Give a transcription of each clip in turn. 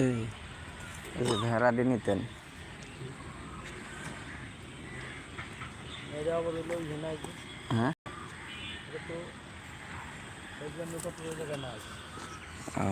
এই এই যে ভেড়াটি নিতেন। হ্যাঁ? ও।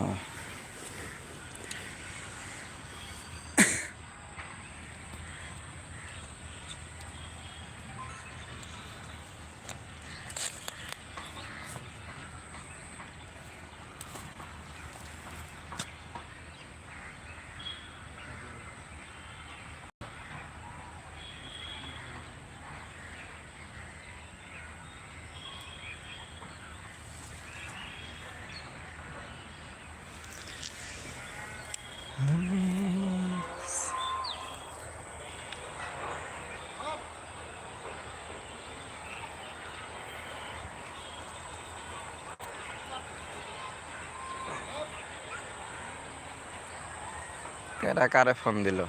কেডা কারে ফোন দিল?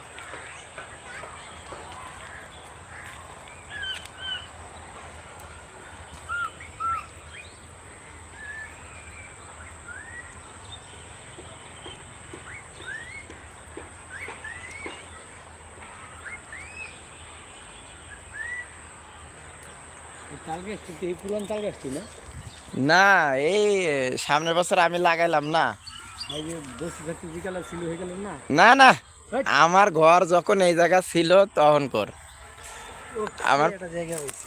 না? এই সামনের বছর আমি লাগাইলাম না। হয়ে না? না আমার ঘর যখন এই জায়গা ছিল তখন কর। আমার-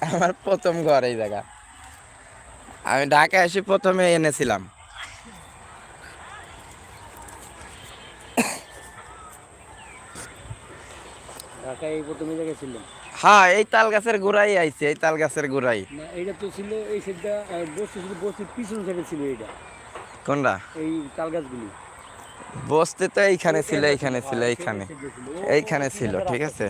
আমার প্রথম ঘর এই জায়গা। আমি ঢাকা এসে প্রথমে এনেছিলাম। হ্যাঁ এই তাল গাছের গোড়াই আইছে এই তাল গাছের গোড়াই। না এইটা তো ছিল এই সেটটা বসে ছিল বসে পিছন সাইডে ছিল এইটা। কোনটা? এই তাল গাছগুলি। বসতে তো এইখানে ছিল এইখানে ছিল এইখানে। ছিল। ও, এইখানে ছিল ঠিক আছে।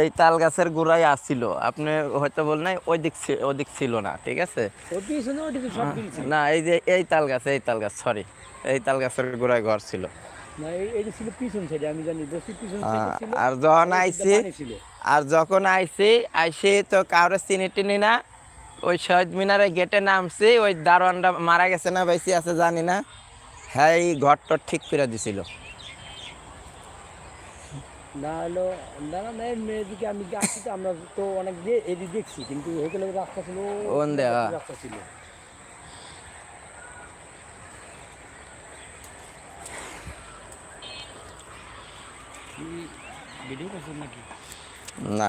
এই তাল গাছের গোড়াই আসছিল। আপনি হয়তো বল নাই ওই দিক ওদিক ছিল না ঠিক আছে? ওইদিকে না এই যে এই তাল গাছ এই তাল গাছ সরি এই তাল গাছের গোড়ায় ঘর ছিল। আর যখন আইছি আর যখন আইসি আইসি তো কাউরে চিনি টিনি না ওই শহীদ মিনারে গেটে নামছি ওই দারোয়ানটা মারা গেছে না বেশি আছে জানি না। হ্যাঁ এই ঘরটা ঠিক করে দিছিল। না হলো না না না মেয়েদিকে আমি আসছি তো আমরা তো অনেক যে এদিকে দেখছি কিন্তু হেকেলে রাস্তা ছিল রাস্তা ছিল। ভিডিও করছেন নাকি? না।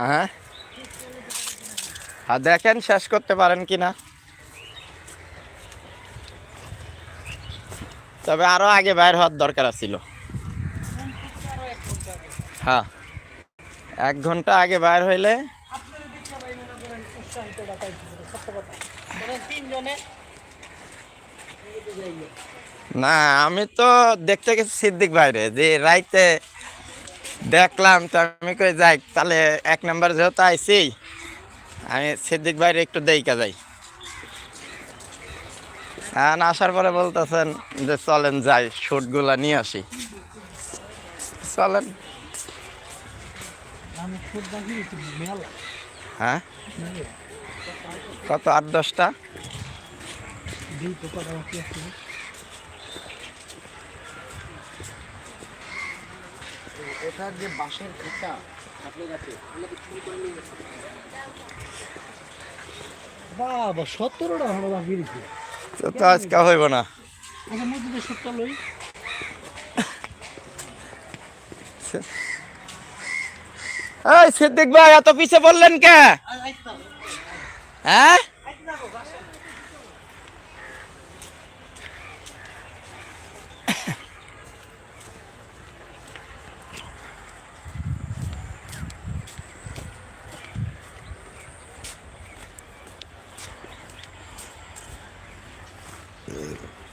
হ্যাঁ? আর দেখেন শেষ করতে পারেন কি না তবে আরও আগে বাইর হওয়ার দরকার ছিল হ্যাঁ। এক ঘণ্টা আগে বাইর হইলে না, আমি তো দেখতে গেছি সিদ্দিক বাইরে যে রাইতে দেখলাম তো আমি কই যাই তাহলে এক নাম্বার যেহেতু আইছি আমি সিদ্দিক বাইরে একটু দেইকা যাই। হ্যাঁ আসার পরে বলতেছেন যে চলেন যাই শুটগুলা নিয়ে আসি। চলেন। হ্যাঁ? কত আট দশটা? ওটার যে বাঁশের গেছে বাবা সতেরোটা হলো বাকি রেখে তো তো আজকে হইব না। ওখানে মধ্যে সত্তর লই। এই সিদ্দিক ভাই এত পিছে বললেন কে? হ্যাঁ? Later.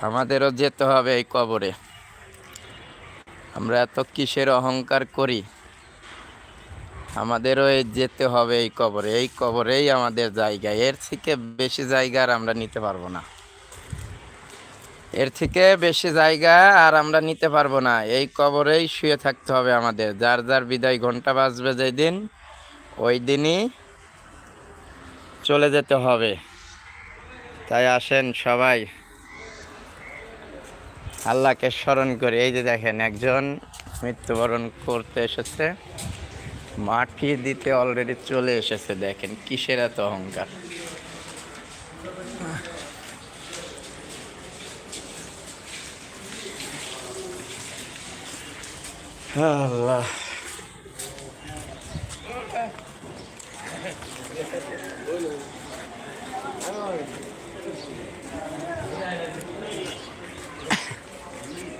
আমাদেরও যেতে হবে এই কবরে। আমরা এত কিসের অহংকার করি? আমাদেরও যেতে হবে এই কবরে। এই কবরেই আমাদের জায়গা। এর থেকে বেশি জায়গা আর আমরা নিতে পারব না। এর থেকে বেশি জায়গা আর আমরা নিতে পারব না। এই কবরেই শুয়ে থাকতে হবে আমাদের। যার যার বিদায় ঘণ্টা বাজবে যেই দিন ওই দিনই চলে যেতে হবে। তাই আসেন সবাই। আল্লাহকে স্মরণ করে। এই যে দেখেন, একজন মৃত্যুবরণ করতে এসেছে, মাটি দিতে অলরেডি চলে এসেছে, দেখেন কিসের এত অহংকার। আল্লাহ।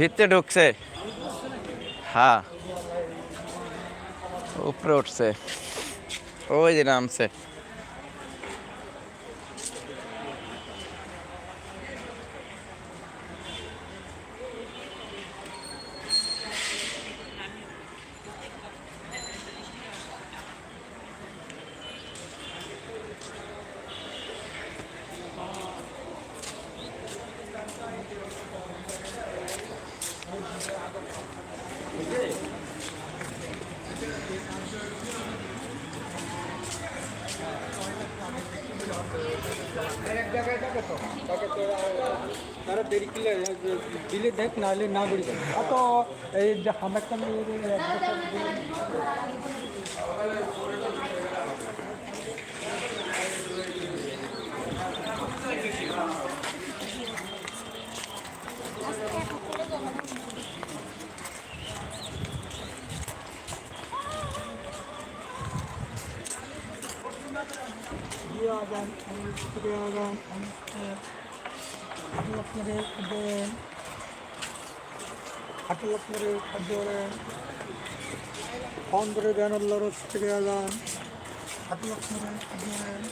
ভিতরে ঢুকছে। হ্যাঁ। উপরে উঠছে। ওই যে নামছে। তারা দেরি করলে দিলে দেখ নাহলে না করি তো এই যে আমার হাটলক্ষ্মীর খাদ্যরেন অন্ধ্রে ব্যানার থেকে আগান হাটলক্ষ্মীর খাদ্যরেন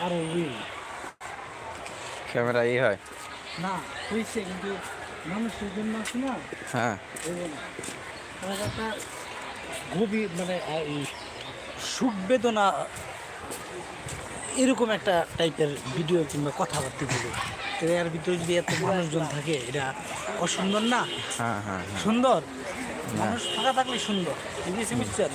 আর ওই ক্যামেরা ই হয়। না হয়েছে কিন্তু মানুষের জন্য আছে না। হ্যাঁ। একটা গভীর মানে এই সুখ বেদনা এরকম একটা টাইপের ভিডিও কিংবা কথাবার্তা দিল। এর ভিতরে যদি এত মানুষজন থাকে এটা অসুন্দর না? হ্যাঁ হ্যাঁ হ্যাঁ। সুন্দর? মানুষ ফাঁকা থাকলে সুন্দর। বুঝেছি বুঝছেন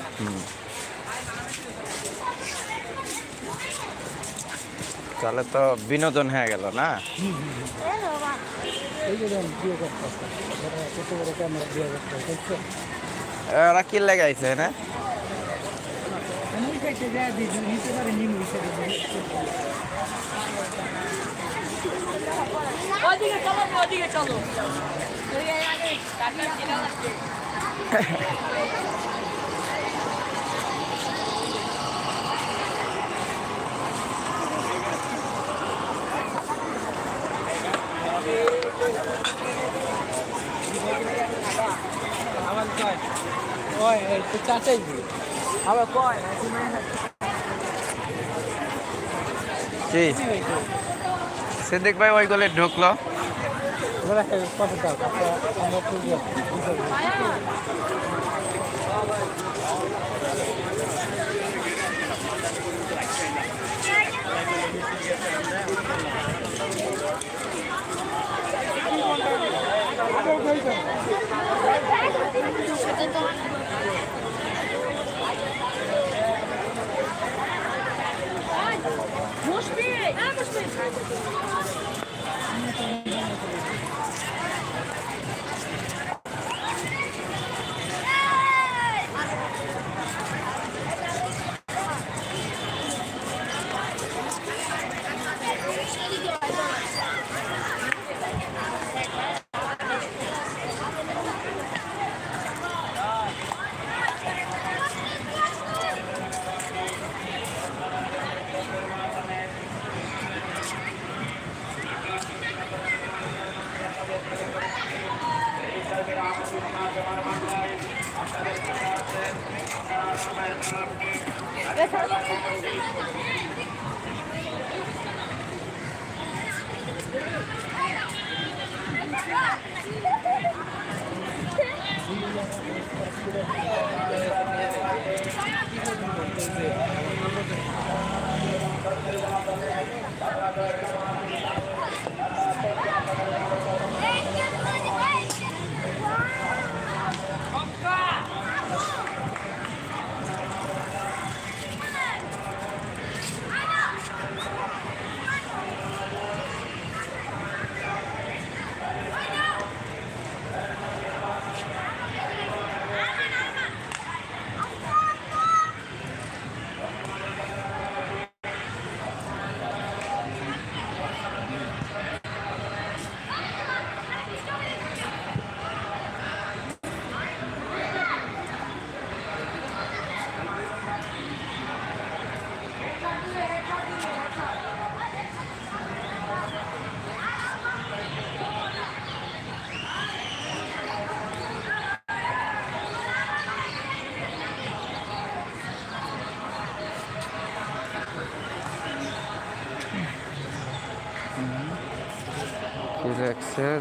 তাহলে তো বিনোদন হয়ে গেল না? এই যে যেমন বিয়ে করতে কত বড় ক্যামেরা বিয়ে করতে দেখছ ওরা কি লাগাইছে না আমি কাছে যা দিই নিতে পারি নিম হিসেবে ওদিকে চলো টাকা আমার কয় ওই তো চাচাই আবার কয় কি সিদ্দিক ভাই ওই গলে ঢুকলো। কত দাও আমরা তো মুশফিক হ্যাঁ মুশফিক That's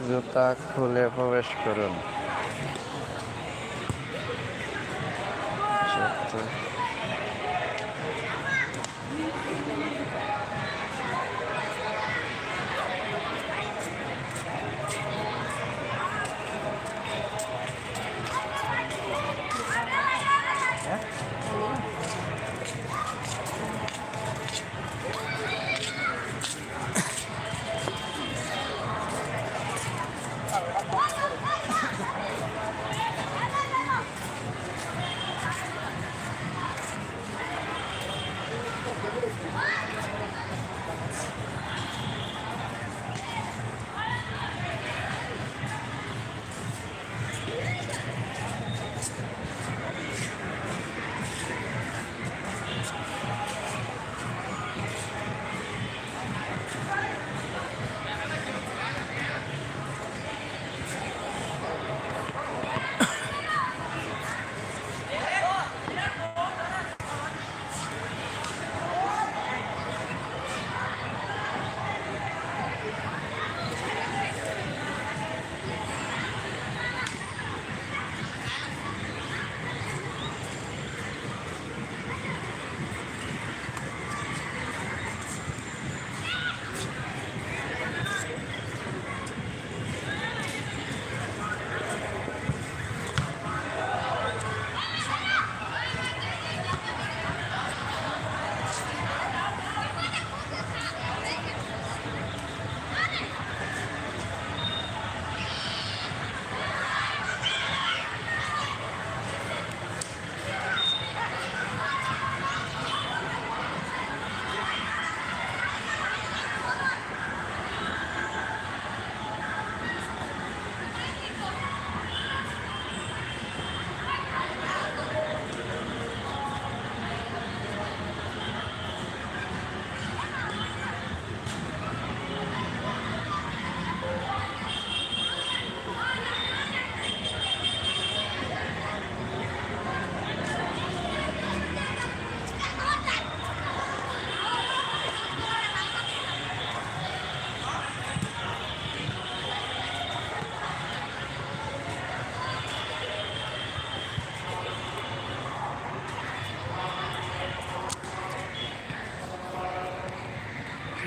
জুতা খুলে প্রবেশ করুন।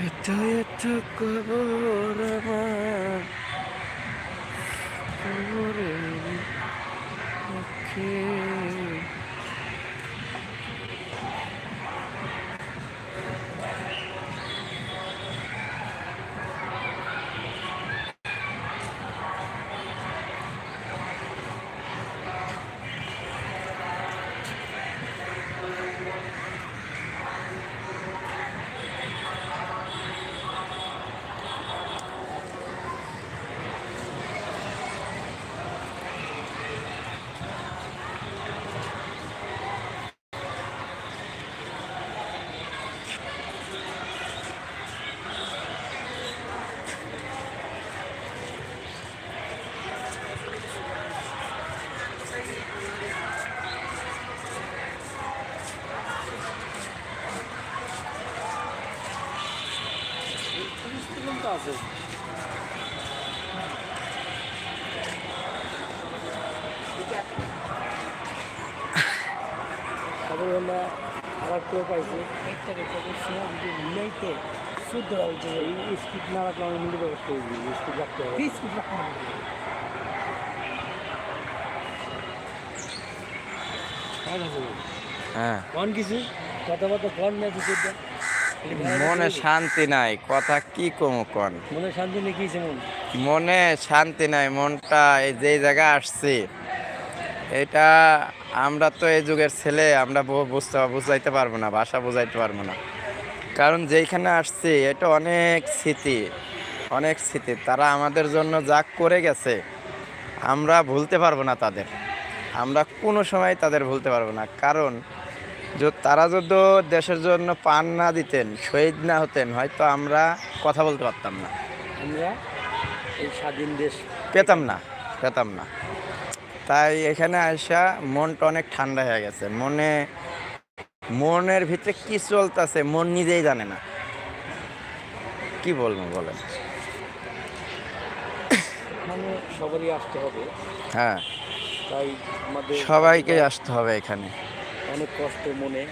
এটা এটা কবর আমার কবরের হয়েছে স্পিড না রাখলে আমি মিলে ব্যবস্থা করে দিই স্পিড রাখতে হবে। স্পিড রাখতে হবে। হ্যাঁ কোন কিছু? কথাবার্তা কোন না কিছু মনে শান্তি নাই কথা কি কমু কন? মনে শান্তি নেই কি মনে? শান্তি নাই মনটা এই যে জায়গায় আসছে এটা আমরা তো এই যুগের ছেলে আমরা বুঝতে বুঝাইতে পারব না ভাষা বুঝাইতে পারব না। কারণ যেইখানে আসছি এটা অনেক স্মৃতি অনেক স্মৃতি। তারা আমাদের জন্য যা করে গেছে আমরা ভুলতে পারব না তাদের। আমরা কোনো সময় তাদের ভুলতে পারব না। কারণ তারা যদি দেশের জন্য পান না দিতেন শহীদ না হতেন হয়তো আমরা কথা বলতে পারতাম না। আমরা এই স্বাধীন দেশ পেতাম না পেতাম না। তাই এখানে আসা মনটা অনেক ঠান্ডা হয়ে গেছে। মনে মনের ভিতরে কি চলতেছে মন নিজেই জানে না। কি বলব বলেন। মানে সবারই আসতে হবে। হ্যাঁ। তাই আমাদের সবাইকে আসতে হবে এখানে। অনেক কষ্ট মনে।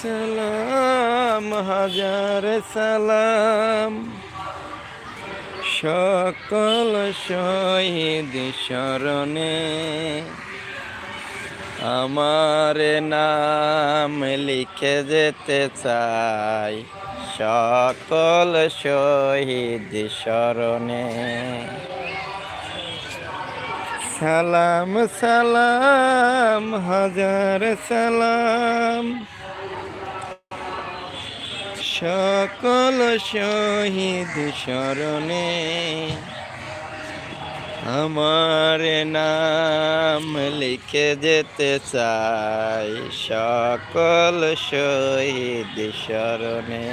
সালাম, হাজার সালাম। সকল শহীদ স্মরণে আমার নাম লিখে যেতে চাই। সকল শহীদ শরণে সালাম সালাম, হাজার সালাম। সকল শহীদ শরণে আমার নাম লিখে যেতে চাই সকল শহীদ স্মরণে।